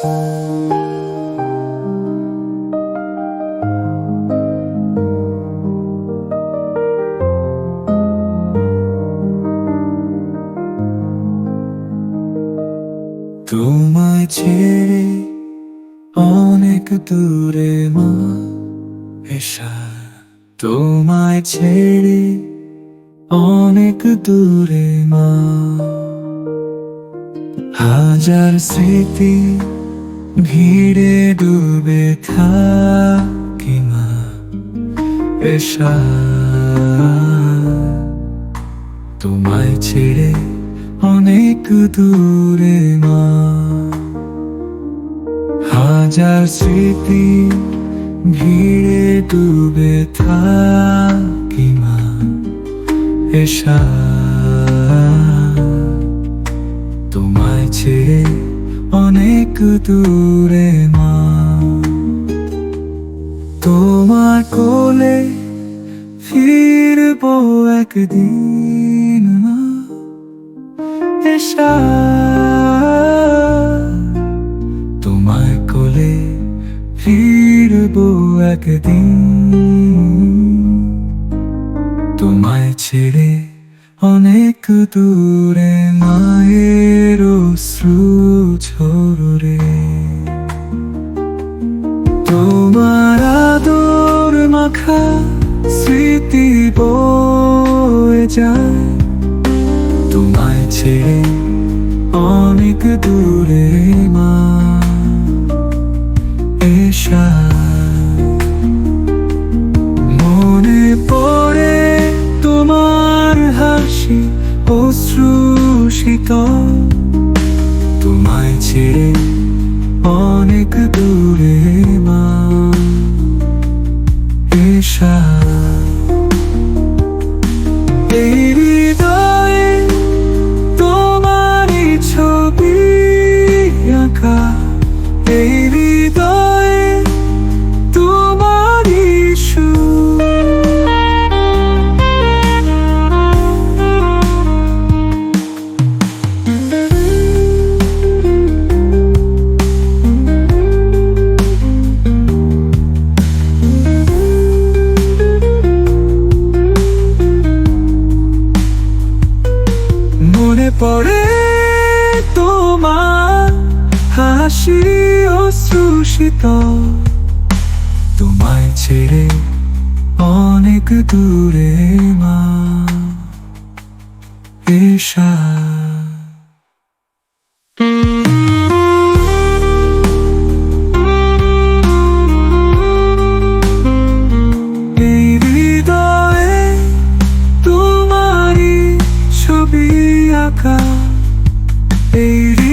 তোমায় ছেড়ে অনেক দূরে মা এসা। তোমায় ছেড়ে অনেক দূরে মা। হাজার স্মৃতি ভিড়ে ডুবে থাকি মা এসা তোমায় ছেড়ে অনেক দূরে মা। হাজার স্মৃতি ভিড়ে ডুবে থাকি মা এসা তোমায় ছেড়ে অনেক দূরে মা। তোমার কোলে ফিরবো একদিন তোমায় কোলে ফিরবো একদিন। তোমায় ছেড়ে অনেক দূরে মায়ের শ্রু যায়। তোমায় ছেড়ে অনেক দূরে মা। এসা। মনে পড়ে তোমার হাসি, অশ্রু শীতল। তোমায় ছেড়ে অনেক দূরে মা। এসা। পড়ে তোমার হাসি অশ্রুষিত তোমায় ছেড়ে অনেক দূরে মা এসা Eğri